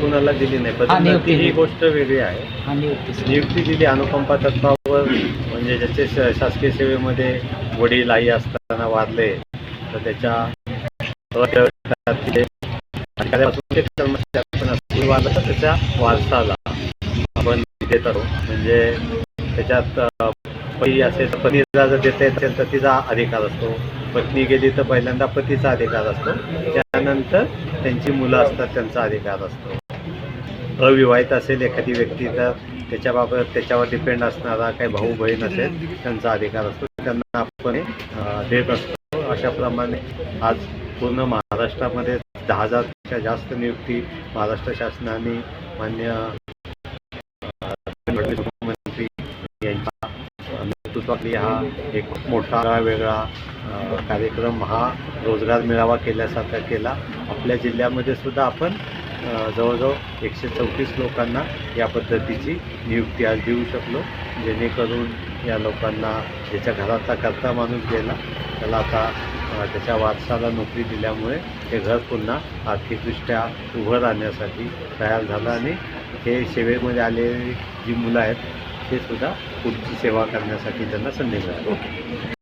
कुणाला दिली नाही. हा, पदोन्नती नियुक्ती ही दिली. गोष्ट वेगळी आहे. हा नियुक्ती नियुक्ती दिली अनुकंपा तत्वावर म्हणजे ज्याचे श- शासकीय सेवेमध्ये वडील आई असताना वारले तर त्याच्या अटकातील अधिकाऱ्यापासून ते कर्मचाऱ्यापासून असतील वारलं तर त्याच्या वारसाला आपण देत आहोत म्हणजे त्याच्यात अ, पती असेल तर पतीला जर देता येत असेल तर तिचा अधिकार असतो. पत्नी गेली तर पहिल्यांदा पतीचा अधिकार असतो. त्यानंतर त्यांची मुलं असतात त्यांचा अधिकार असतो. अविवाहित असेल एखादी व्यक्ती तर त्याच्याबाबत त्याच्यावर डिपेंड असणारा काही भाऊ बहीण असेल त्यांचा अधिकार असतो. त्यांना आपण देत असतो. अशाप्रमाणे आज पूर्ण महाराष्ट्रामध्ये दहा हजारपेक्षा जास्त नियुक्ती महाराष्ट्र शासनाने मान्य मुख्यमंत्री यांच्या नेतृत्वातली हा एक मोठा वेगळा कार्यक्रम हा रोजगार मेळावा केल्यासारखा केला. आपल्या जिल्ह्यामध्ये सुद्धा आपण जवळजवळ एकशे चौतीस लोकांना या पद्धतीची नियुक्ती आज देऊ शकलो. जेणेकरून या लोकांना ज्याच्या घरातला करता माणूस गेला त्याला आता त्याच्या वारसाला नोकरी दिल्यामुळे ते घर पुन्हा आर्थिकदृष्ट्या उभं राहण्यासाठी तयार झालं आणि हे सेवेमध्ये आलेली जी मुलं आहेत ते सुद्धा पुढची सेवा करण्यासाठी त्यांना संधी मिळाली.